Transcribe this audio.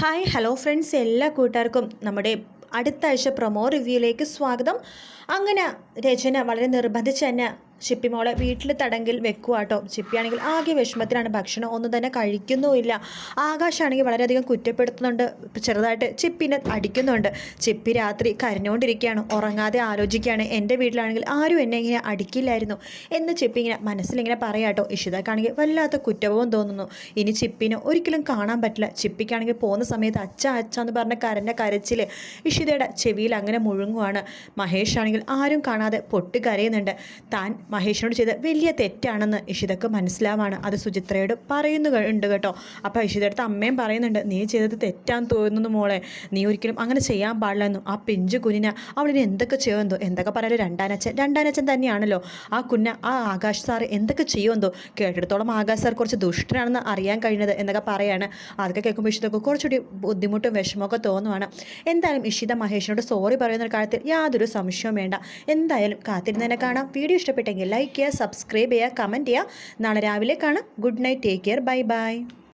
Hi hello friends എല്ലാ കൂട്ടുകാർക്കും നമ്മുടെ അടുത്ത ആഴ്ച പ്രൊമോ റിവ്യൂയിലേക്ക് സ്വാഗതം. അങ്ങനെ രചന വളരെ നിർബന്ധിച്ച് തന്നെ ചിപ്പിമോളെ വീട്ടിൽ തടങ്കിൽ വെക്കുക കേട്ടോ ചിപ്പിയാണെങ്കിൽ ആകെ വിഷമത്തിലാണ്. ഭക്ഷണം ഒന്നും തന്നെ കഴിക്കുന്നുമില്ല. ആകാശാണെങ്കിൽ വളരെയധികം കുറ്റപ്പെടുത്തുന്നുണ്ട്. ചെറുതായിട്ട് ചിപ്പിനെ അടിക്കുന്നുണ്ട്. ചിപ്പി രാത്രി കരഞ്ഞുകൊണ്ടിരിക്കുകയാണ്. ഉറങ്ങാതെ ആലോചിക്കുകയാണ്. എന്റെ വീട്ടിലാണെങ്കിൽ ആരും എന്നെ ഇങ്ങനെ അടിക്കില്ലായിരുന്നു എന്ന് ചിപ്പി ഇങ്ങനെ മനസ്സിലിങ്ങനെ പറയാട്ടോ ഇഷിതക്കാണെങ്കിൽ വല്ലാത്ത കുറ്റവും തോന്നുന്നു. ഇനി ചിപ്പിനെ ഒരിക്കലും കാണാൻ പറ്റില്ല. ചിപ്പിക്കാണെങ്കിൽ പോകുന്ന സമയത്ത് അച്ഛ അച്ഛ എന്ന് പറഞ്ഞ കരഞ്ഞ കരച്ചിൽ ഇഷിതയുടെ ചെവിയിൽ അങ്ങനെ മുഴുങ്ങുവാണ്. മഹേഷ് ആണെങ്കിൽ ആരും കാണാതെ പൊട്ടി കരയുന്നുണ്ട്. താൻ മഹേഷിനോട് ചെയ്ത വലിയ തെറ്റാണെന്ന് ഇഷിതക്ക് മനസ്സിലാവാണ്. അത് സുചിത്രയോട് പറയുന്നു ഉണ്ട് കേട്ടോ. അപ്പോൾ ഇഷിതയുടെ അമ്മയും പറയുന്നുണ്ട് നീ ചെയ്തത് തെറ്റാന്ന് തോന്നുന്നു മോളെ. നീ ഒരിക്കലും അങ്ങനെ ചെയ്യാൻ പാടില്ലെന്നു ആ പിഞ്ചു കുഞ്ഞിനെ അവളിനെ എന്തൊക്കെ ചെയ്യുമെന്തോ എന്തൊക്കെ പറയാലോ രണ്ടാനച്ഛൻ രണ്ടാനച്ഛൻ തന്നെയാണല്ലോ. ആ കുഞ്ഞ ആ ആകാശ് സാറ് എന്തൊക്കെ ചെയ്യുമെന്തോ കേട്ടിടത്തോളം ആകാശ് സാർ കുറച്ച് ദുഷ്ടനാണെന്ന് അറിയാൻ കഴിഞ്ഞത് എന്നൊക്കെ പറയാണ്. അതൊക്കെ കേൾക്കുമ്പോൾ ഇഷിതക്ക് കുറച്ചുകൂടി ബുദ്ധിമുട്ടും വിഷമമൊക്കെ തോന്നുവാണ്. എന്തായാലും ഇഷിത മഹേഷിനോട് സോറി പറയുന്ന കാര്യത്തിൽ യാതൊരു സംശയവും വേണ്ട. എന്തായാലും കാത്തിരുന്നതിനെ കാണാം. വീഡിയോ ഇഷ്ടപ്പെട്ടെങ്കിൽ ലൈക്ക് ചെയ്യുക സബ്സ്ക്രൈബ് ചെയ്യുക കമന്റ് ചെയ്യുക. നാളെ രാവിലെ കാണാം. Good night take care bye bye